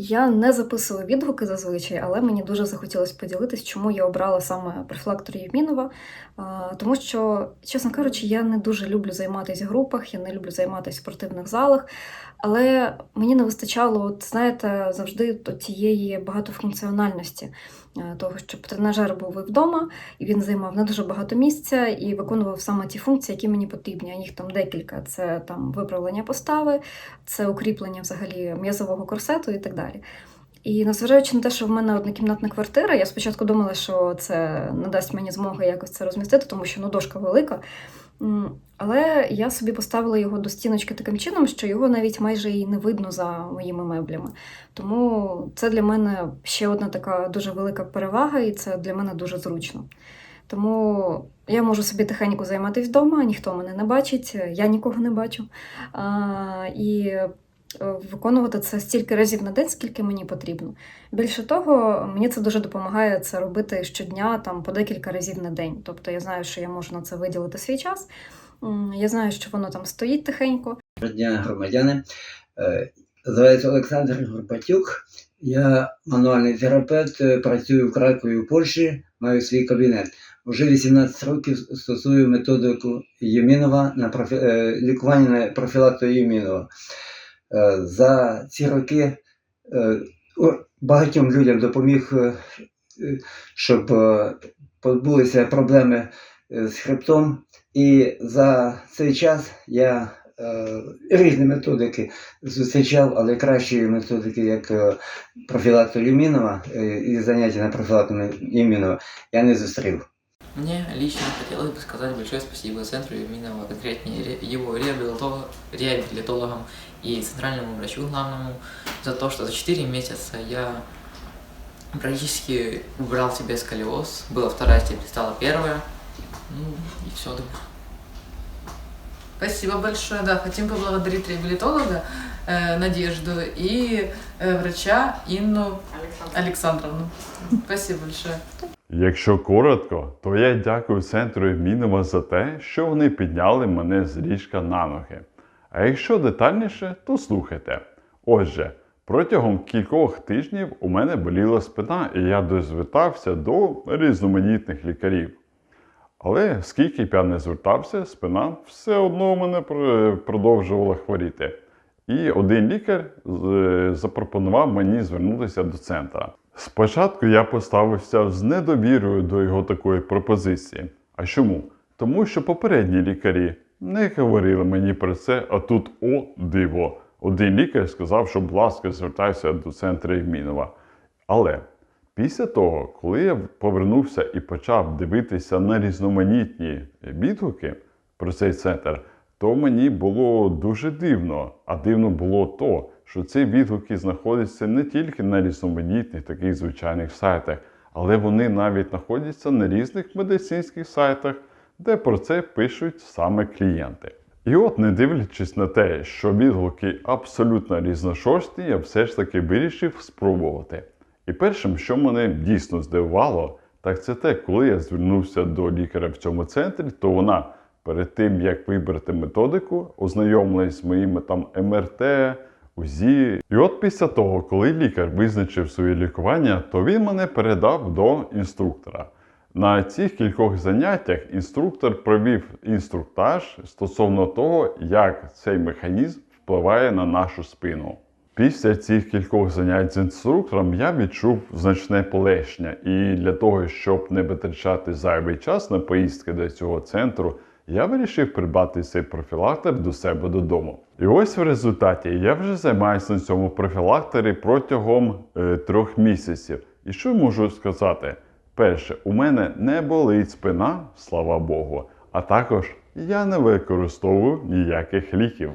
Я не записую відгуки зазвичай, але мені дуже захотілося поділитись, чому я обрала саме префлектор Євмінова. Тому що, чесно кажучи, я не дуже люблю займатися в групах, я не люблю займатися в спортивних залах. Але мені не вистачало, от знаєте, завжди от тієї багатофункціональності, е, того, щоб тренажер був і вдома, і він займав не дуже багато місця і виконував саме ті функції, які мені потрібні. А їх там декілька: це там виправлення постави, це укріплення взагалі м'язового корсету і так далі. І незважаючи на те, що в мене однокімнатна квартира, я спочатку думала, що це не дасть мені змоги якось це розмістити, тому що ну, дошка велика. Але я собі поставила його до стіночки таким чином, що його навіть майже і не видно за моїми меблями. Тому це для мене ще одна така дуже велика перевага, і це для мене дуже зручно. Тому я можу собі тихенько займатися вдома, ніхто мене не бачить, я нікого не бачу. А, і виконувати це стільки разів на день, скільки мені потрібно. Більше того, мені це дуже допомагає це робити щодня, там по декілька разів на день. Тобто я знаю, що я можу на це виділити свій час. Я знаю, що воно там стоїть тихенько. Дня, громадяни. Е, Називається Олександр Горбатюк. Я мануальний терапевт, е, працюю в Кракові в Польщі, маю свій кабінет. Уже 18 років стосую методику Ємінова на профі... е, лікування на профілактику Ємінова. Е, За ці роки е, багатьом людям допоміг, е, щоб позбулися проблеми з хребтом. І за цей час я різні методики зустрічав, але кращої методики, як профілакту Юмінова і заняття на профілактику Юмінова, я не зустрів. Мне лично хотелось бы сказать большое спасибо Центру Юминова, конкретнее ре- его реабилитолог- реабилитологам и центральному врачу главному за то, что за 4 месяца я практически убрал себе сколиоз. Была вторая степень, стала первая. Ну и все, думаю. Спасибо большое, да. Хотим поблагодарить реабилитолога э, Надежду и э, врача Инну Александровну. Спасибо большое. Якщо коротко, то я дякую центру Мінова за те, що вони підняли мене з ліжка на ноги. А якщо детальніше, то слухайте. Отже, протягом кількох тижнів у мене боліла спина, і я дозвертався до різноманітних лікарів. Але скільки б я не звертався, спина все одно мене продовжувала хворіти. І один лікар запропонував мені звернутися до центра. Спочатку я поставився з недовірою до його такої пропозиції. А чому? Тому що попередні лікарі не говорили мені про це, а тут о диво. Один лікар сказав, що, будь ласка, звертайся до центру Євмінова. Але після того, коли я повернувся і почав дивитися на різноманітні відгуки про цей центр, то мені було дуже дивно. А дивно було то, що ці відгуки знаходяться не тільки на різноманітних таких звичайних сайтах, але вони навіть знаходяться на різних медицинських сайтах, де про це пишуть саме клієнти. І от, не дивлячись на те, що відгуки абсолютно різношорстні, я все ж таки вирішив спробувати. І першим, що мене дійсно здивувало, так це те, коли я звернувся до лікаря в цьому центрі, то вона перед тим, як вибрати методику, ознайомилась з моїми там МРТ, УЗІ. І от після того, коли лікар визначив своє лікування, то він мене передав до інструктора. На цих кількох заняттях інструктор провів інструктаж стосовно того, як цей механізм впливає на нашу спину. Після цих кількох занять з інструктором я відчув значне полегшення, і для того, щоб не витрачати зайвий час на поїздки до цього центру, я вирішив придбати цей профілактор до себе додому. І ось в результаті я вже займаюся на цьому профілакторі протягом е, трьох місяців. І що можу сказати? Перше, у мене не болить спина, слава Богу, а також я не використовую ніяких ліків.